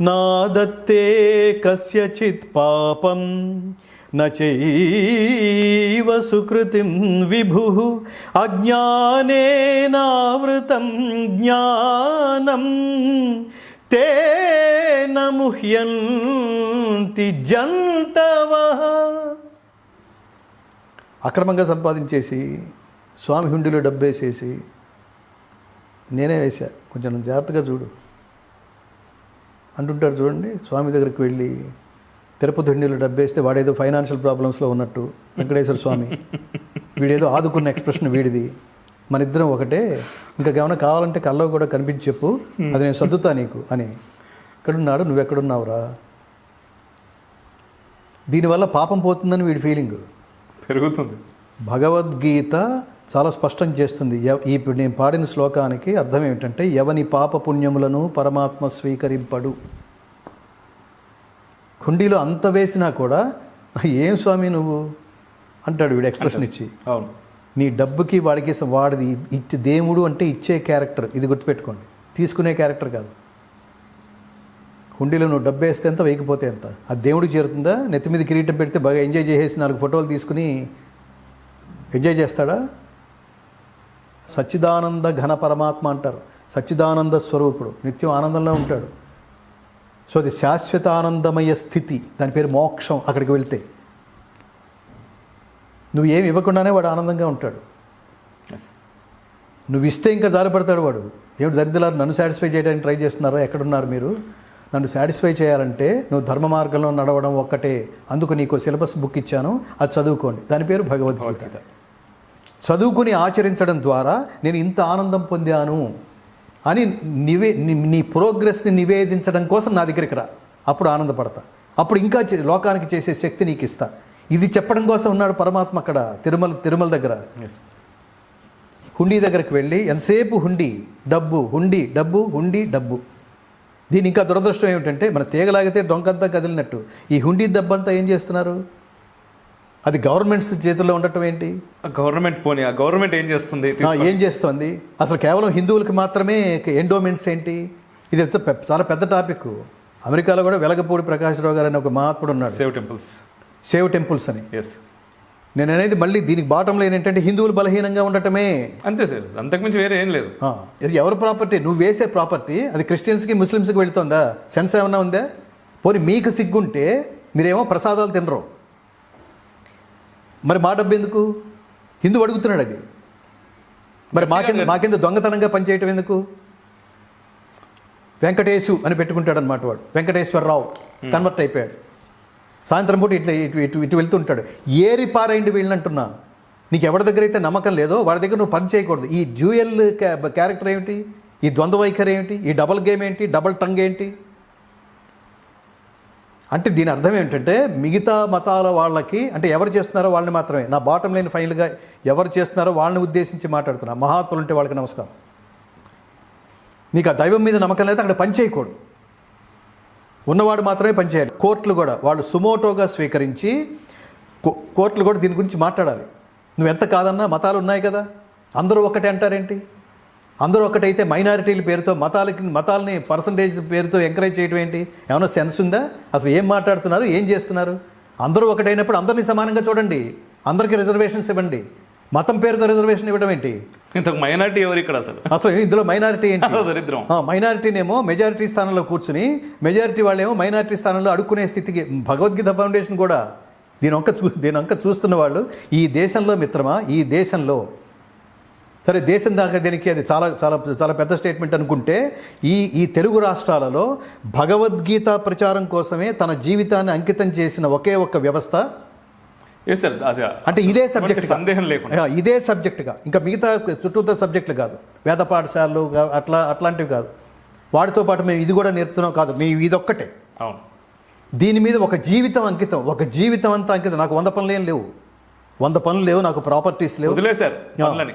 నాదత్తే కస్యచిత్ పాపం న సుకృతిం విభు అజ్ఞానేనావృతం జ్ఞానం తేన ముహ్యంతి జంతవ. అక్రమంగా సంపాదించేసి స్వామి హుండీలో డబ్బేసేసి నేనే వేశా. కొంచెం జాగ్రత్తగా చూడు. అంటుంటారు చూడండి స్వామి దగ్గరికి వెళ్ళి తిరుపతి హుండీలో డబ్బేస్తే వాడేదో ఫైనాన్షియల్ ప్రాబ్లమ్స్లో ఉన్నట్టు వెంకటేశ్వర స్వామి. వీడేదో ఆదుకున్న ఎక్స్ప్రెషన్ వీడిది. మన ఇద్దరం ఒకటే. ఇంకా ఏమైనా కావాలంటే కల్లో కూడా కనిపించి చెప్పు. అది నేను సర్దుతా నీకు అని. ఎక్కడున్నాడు నువ్వు ఎక్కడున్నావురా దీనివల్ల పాపం పోతుందని వీడి ఫీలింగ్ పెరుగుతుంది. భగవద్గీత చాలా స్పష్టం చేస్తుంది. ఈ ఇప్పుడు నేను పాడిన శ్లోకానికి అర్థం ఏమిటంటే ఎవని పాప పుణ్యములను పరమాత్మ స్వీకరింపడు. కుండీలో అంత వేసినా కూడా ఏం స్వామి నువ్వు? అంటాడు వీడు ఎక్స్ప్రెషన్ ఇచ్చి. అవును. నీ డబ్బుకి వాడికి వాడిది ఇచ్చి దేవుడు అంటే ఇచ్చే క్యారెక్టర్. ఇది గుర్తుపెట్టుకోండి. తీసుకునే క్యారెక్టర్ కాదు. హుండీలో నువ్వు డబ్బు వేస్తే ఎంత వేయకపోతే ఎంత? అది దేవుడికి చేరుతుందా? నెత్తి మీద కిరీటం పెడితే బాగా ఎంజాయ్ చేసేసి నాలుగు ఫోటోలు తీసుకుని ఎంజాయ్ చేస్తాడా? సచ్చిదానంద ఘన పరమాత్మ అంటారు. సచ్చిదానంద స్వరూపుడు. నిత్యం ఆనందంలో ఉంటాడు. సో అది శాశ్వత ఆనందమయ స్థితి. దాని పేరు మోక్షం అక్కడికి వెళ్తే. నువ్వు ఏమి ఇవ్వకుండానే వాడు ఆనందంగా ఉంటాడు. నువ్వు ఇస్తే ఇంకా దారిపడతాడు వాడు. ఏమిటి దరిద్రులారు నన్ను సాటిస్ఫై చేయడానికి ట్రై చేస్తున్నారా? ఎక్కడున్నారు మీరు? నన్ను సాటిస్ఫై చేయాలంటే నువ్వు ధర్మ మార్గంలో నడవడం ఒక్కటే. అందుకు నీకు సిలబస్ బుక్ ఇచ్చాను. అది చదువుకోండి. దాని పేరు భగవద్గీత. చదువుకుని ఆచరించడం ద్వారా నేను ఇంత ఆనందం పొందాను అని నివే ని- ప్రోగ్రెస్ని నివేదించడం కోసం నా దగ్గరికి రా. అప్పుడు ఆనందపడతా. అప్పుడు ఇంకా లోకానికి చేసే శక్తి నీకు ఇస్తా ఇది చెప్పడం కోసం ఉన్నాడు పరమాత్మ అక్కడ తిరుమల తిరుమల దగ్గర. హుండీ దగ్గరికి వెళ్ళి ఎంతసేపు హుండీ డబ్బు హుండీ డబ్బు హుండీ డబ్బు. దీని ఇంకా దురదృష్టం ఏమిటంటే మన తీగలాగితే డొంకంతా కదిలినట్టు. ఈ హుండీ డబ్బంతా ఏం చేస్తున్నారు? అది గవర్నమెంట్స్ చేతుల్లో ఉండటం ఏంటి? గవర్నమెంట్ పోనీ ఆ గవర్నమెంట్ ఏం చేస్తుంది? ఏం చేస్తోంది? అసలు కేవలం హిందువులకి మాత్రమే ఎండోమెంట్స్ ఏంటి? ఇది చాలా పెద్ద టాపిక్ అమెరికాలో కూడా వెలగపూడి ప్రకాశ్రావు గారు అని ఒక మహాత్ముడు ఉన్నాడు. Save temples. సేవ్ టెంపుల్స్ అని. ఎస్ నేను అనేది మళ్ళీ దీనికి బాటంలో ఏంటంటే హిందువులు బలహీనంగా ఉండటమే. అంతే సార్. అంతకుమించి వేరే ఏం లేదు. ఇది ఎవరి ప్రాపర్టీ నువ్వు వేసే ప్రాపర్టీ అది క్రిస్టియన్స్కి ముస్లిమ్స్కి వెళుతుందా? సెన్స్ ఏమన్నా ఉందా? పోనీ మీకు సిగ్గుంటే మీరేమో ప్రసాదాలు తినరు. మరి మా డబ్బు ఎందుకు? హిందూ అడుగుతున్నాడు అది. మరి మాకెందు మాకెందు దొంగతనంగా పనిచేయటం ఎందుకు? వెంకటేశు అని పెట్టుకుంటాడు అనమాట వాడు. వెంకటేశ్వరరావు కన్వర్ట్ అయిపోయాడు. సాయంత్రం పూట ఇట్లా ఇటు ఇటు ఇటు వెళ్తుంటాడు ఏరి పారైండి వీళ్ళంటున్నా. నీకు ఎవరి దగ్గర అయితే నమ్మకం లేదో వాడి దగ్గర నువ్వు పని చేయకూడదు. ఈ జ్యూయల్ క్యారెక్టర్ ఏమిటి? ఈ ద్వంద్వ వైఖరి ఏమిటి? ఈ డబల్ గేమ్ ఏంటి? డబల్ టంగ్ ఏంటి? అంటే దీని అర్థం ఏంటంటే మిగతా మతాల వాళ్ళకి అంటే ఎవరు చేస్తున్నారో వాళ్ళని మాత్రమే. నా బాటం లేని ఫైనల్గా ఎవరు చేస్తున్నారో వాళ్ళని ఉద్దేశించి మాట్లాడుతున్నా. మహాత్ములు ఉంటే వాళ్ళకి నమస్కారం. నీకు ఆ దైవం మీద నమ్మకం లేదా అక్కడ పని చేయకూడదు. ఉన్నవాడు మాత్రమే పనిచేయాలి కోర్టులు కూడా వాళ్ళు సుమోటోగా స్వీకరించి కో- కోర్టులు కూడా దీని గురించి మాట్లాడాలి. నువ్వు ఎంత కాదన్నా మతాలు ఉన్నాయి కదా. అందరూ ఒక్కటే అంటారేంటి? అందరూ ఒకటైతే మైనారిటీల పేరుతో మతాలకి మతాలని పర్సంటేజ్ పేరుతో ఎంకరేజ్ చేయడం ఏంటి? ఏమైనా సెన్స్ ఉందా? అసలు ఏం మాట్లాడుతున్నారు? ఏం చేస్తున్నారు? అందరూ ఒకటైనప్పుడు అందరినీ సమానంగా చూడండి. అందరికీ రిజర్వేషన్స్ ఇవ్వండి. మతం పేరుతో రిజర్వేషన్ ఇవ్వడం ఏంటి? ఇంతకు మైనార్టీ ఎవరు ఇక్కడ అసలు? అసలు ఇందులో మైనారిటీ ఏంటి? దరిద్రం. మైనారిటీనేమో మెజారిటీ స్థానంలో కూర్చుని మెజారిటీ వాళ్ళేమో మైనారిటీ స్థానంలో అడుక్కునే స్థితికి భగవద్గీత ఫౌండేషన్ కూడా దీని ఒక్క చూ దీని ఒక్క చూస్తున్న వాళ్ళు ఈ దేశంలో మిత్రమా? ఈ దేశంలో. సరే దేశం దాకా దీనికి అది చాలా చాలా చాలా పెద్ద స్టేట్మెంట్ అనుకుంటే ఈ ఈ తెలుగు రాష్ట్రాలలో భగవద్గీత ప్రచారం కోసమే తన జీవితాన్ని అంకితం చేసిన ఒకే ఒక్క వ్యవస్థ? సార్ అంటే ఇదే సబ్జెక్ట్ సందేహం లేకుండా. ఇదే సబ్జెక్టుగా ఇంకా మిగతా చుట్టూతో సబ్జెక్టులు కాదు. వేద పాఠశాలలు అట్లా అట్లాంటివి కాదు. వాటితో పాటు మేము ఇది కూడా నేర్పుతున్నాం కాదు. మేము ఇదొక్కటే. అవును. దీని మీద ఒక జీవితం అంకితం. ఒక జీవితం అంతా అంకితం. నాకు వంద పనులు ఏం లేవు. వంద పనులు లేవు. నాకు ప్రాపర్టీస్ లేవు. వదిలేశారు పనులని.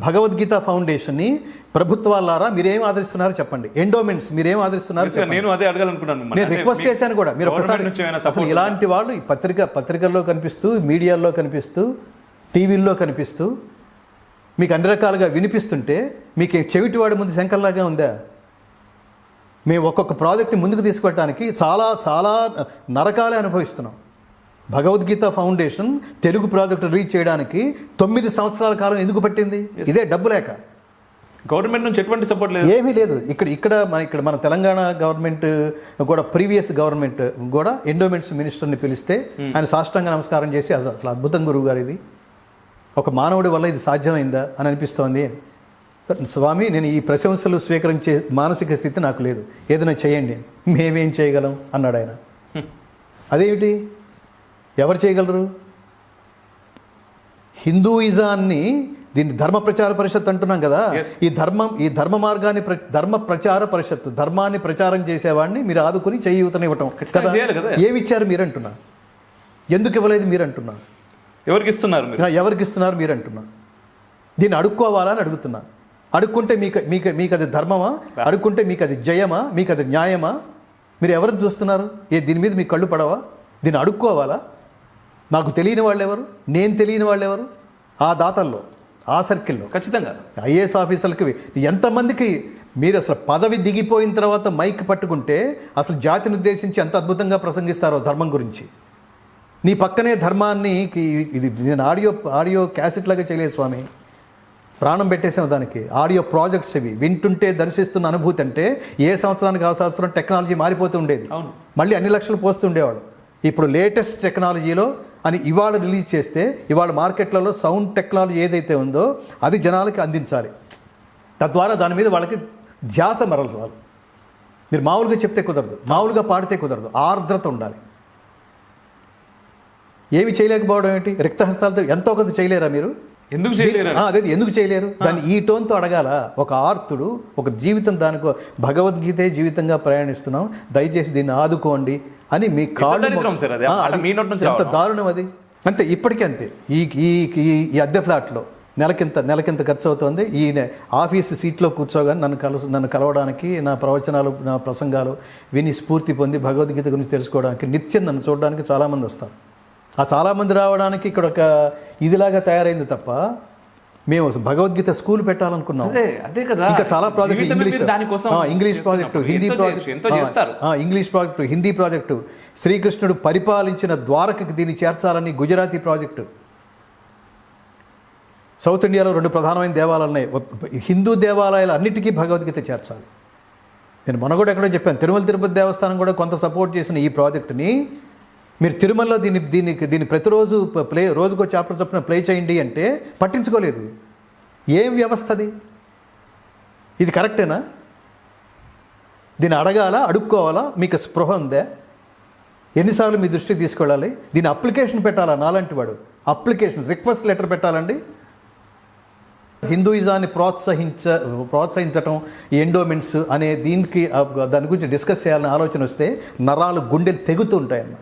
భగవద్గీత ఫౌండేషన్ని ప్రభుత్వాలారా మీరేం ఆదరిస్తున్నారో చెప్పండి. ఎండోమెంట్స్ మీరేం ఆదరిస్తున్నారు నేను అదే అడగాలనుకున్నాను. నేను రిక్వెస్ట్ చేశాను కూడా. మీరు ఒకసారి అసలు ఇలాంటి వాళ్ళు ఈ పత్రిక పత్రికల్లో కనిపిస్తూ మీడియాల్లో కనిపిస్తూ టీవీల్లో కనిపిస్తూ మీకు అన్ని రకాలుగా వినిపిస్తుంటే మీకు చెవిటివాడి ముందు శంకర్లాగా ఉందా? మేము ఒక్కొక్క ప్రాజెక్ట్ని ముందుకు తీసుకెళ్ళడానికి చాలా చాలా నరకాలే అనుభవిస్తున్నాం. Bhagavad Gita foundation Telugu project release చేయడానికి తొమ్మిది సంవత్సరాల కాలం ఎందుకు పట్టింది? ఇదే డబ్బు లేక. గవర్నమెంట్ నుంచి ఎటువంటి సపోర్ట్ లేదు. ఏమీ లేదు. ఇక్కడ ఇక్కడ మన ఇక్కడ మన తెలంగాణ గవర్నమెంట్ కూడా ప్రీవియస్ గవర్నమెంట్ కూడా ఎండోమెంట్స్ మినిస్టర్ని పిలిస్తే ఆయన సాష్టాంగ నమస్కారం చేసి అసలు అద్భుతం గురువు గారు ఇది. ఒక మానవుడి వల్ల ఇది సాధ్యమైందా? అని అనిపిస్తోంది. స్వామి నేను ఈ ప్రశంసలు స్వీకరించే మానసిక స్థితి నాకు లేదు. ఏదైనా చేయండి. మేమేం చేయగలం? అన్నాడు ఆయన. అదేమిటి? ఎవరు చేయగలరు? హిందూయిజాన్ని దీన్ని ధర్మ ప్రచార పరిషత్ అంటున్నాం కదా. ఈ ధర్మం ఈ ధర్మ మార్గాన్ని ధర్మ ప్రచార పరిషత్తు ధర్మాన్ని ప్రచారం చేసేవాడిని మీరు ఆదుకుని చేయూతనివ్వటం కదా. ఏమి ఇచ్చారు మీరు అంటున్నా ఎందుకు ఇవ్వలేదు మీరు అంటున్నా ఎవరికి ఇస్తున్నారు ఎవరికి ఇస్తున్నారు మీరు అంటున్నా దీన్ని అడుక్కోవాలా అని అడుగుతున్నా. అడుక్కుంటే మీకు మీకు మీకు అది ధర్మమా అడుక్కుంటే మీకు అది జయమా? మీకు అది న్యాయమా? మీరు ఎవరిని చూస్తున్నారు? ఏ దీని మీద మీకు కళ్ళు పడవా? దీన్ని అడుక్కోవాలా? నాకు తెలియని వాళ్ళు ఎవరు? నేను తెలియని వాళ్ళు ఎవరు? ఆ దాతల్లో ఆ సర్కిల్లో. ఖచ్చితంగా. ఐఏఎస్ ఆఫీసర్లకి ఎంతమందికి మీరు అసలు పదవి దిగిపోయిన తర్వాత మైక్ పట్టుకుంటే అసలు జాతిని ఉద్దేశించి ఎంత అద్భుతంగా ప్రసంగిస్తారో ధర్మం గురించి. నీ పక్కనే ధర్మాన్ని ఇది నేను ఆడియో ఆడియో క్యాసెట్ లాగా చేయలేదు స్వామి. ప్రాణం పెట్టేసాం దానికి. ఆడియో ప్రాజెక్ట్స్ ఇవి. వింటుంటే దర్శిస్తున్న అనుభూతి అంటే ఏ సంవత్సరానికి ఆ సంవత్సరం టెక్నాలజీ మారిపోతూ ఉండేది. అవును. మళ్ళీ అన్ని లక్షలు పోస్తుండేవాడు ఇప్పుడు లేటెస్ట్ టెక్నాలజీలో అని ఇవాళ రిలీజ్ చేస్తే ఇవాళ మార్కెట్లలో సౌండ్ టెక్నాలజీ ఏదైతే ఉందో అది జనాలకి అందించాలి. తద్వారా దాని మీద వాళ్ళకి ధ్యాస మరలు మీరు మామూలుగా చెప్తే కుదరదు. మామూలుగా పాడితే కుదరదు. ఆర్ద్రత ఉండాలి. ఏమి చేయలేకపోవడం ఏంటి? రిక్తహస్తాలతో ఎంతో కొంత చేయలేరా మీరు? ఎందుకు చేయలేరు? అదే ఎందుకు చేయలేరు? దాన్ని ఈ టోన్తో అడగాల. ఒక ఆర్తుడు ఒక జీవితం దానికో భగవద్గీతే జీవితంగా ప్రయాణిస్తున్నాం. దయచేసి దీన్ని ఆదుకోండి. అని మీ కాళ్ళు ఎంత. దారుణం అది? అంతే ఇప్పటికీ అంతే. ఈ ఈ అద్దె ఫ్లాట్లో నెలకింత నెలకింత ఖర్చు అవుతుంది ఈ నె- ఆఫీస్ సీట్లో కూర్చోగానే నన్ను కలు నన్ను కలవడానికి నా ప్రవచనాలు నా ప్రసంగాలు విని స్ఫూర్తి పొంది భగవద్గీత గురించి తెలుసుకోవడానికి నిత్యం నన్ను చూడడానికి చాలామంది వస్తారు. ఆ చాలామంది రావడానికి ఇక్కడ ఒక ఇదిలాగా తయారైంది తప్ప మేము భగవద్గీత స్కూల్ పెట్టాలనుకున్నాం. అదే కదా. ఇంకా చాలా project English English project Hindi project English project Hindi project శ్రీకృష్ణుడు పరిపాలించిన ద్వారకకి దీన్ని చేర్చాలని గుజరాతీ ప్రాజెక్టు సౌత్ ఇండియాలో రెండు ప్రధానమైన దేవాలయాలు ఉన్నాయి. హిందూ దేవాలయాలు అన్నిటికీ భగవద్గీత చేర్చాలి. నేను మొన్న కూడా ఎక్కడో చెప్పాను తిరుమల తిరుపతి దేవస్థానం కూడా కొంత సపోర్ట్ చేసిన ఈ ప్రాజెక్టుని మీరు తిరుమలలో దీన్ని దీనికి దీన్ని ప్రతిరోజు ప్లే రోజుకో చాప్టర్ చొప్పున ప్లే చేయండి అంటే పట్టించుకోలేదు. ఏం వ్యవస్థది? ఇది కరెక్టేనా? దీన్ని అడగాలా? అడుక్కోవాలా? మీకు స్పృహ ఉందా? ఎన్నిసార్లు మీ దృష్టికి తీసుకెళ్ళాలి? దీని అప్లికేషన్ పెట్టాలా నాలాంటి వాడు? అప్లికేషన్ రిక్వెస్ట్ లెటర్ పెట్టాలండి. హిందూయిజాన్ని ప్రోత్సహించ ప్రోత్సహించటం ఎండోమెంట్స్ అనే దీనికి దాని గురించి డిస్కస్ చేయాలని ఆలోచన వస్తే నరాలు గుండెలు తెగుతూ ఉంటాయన్న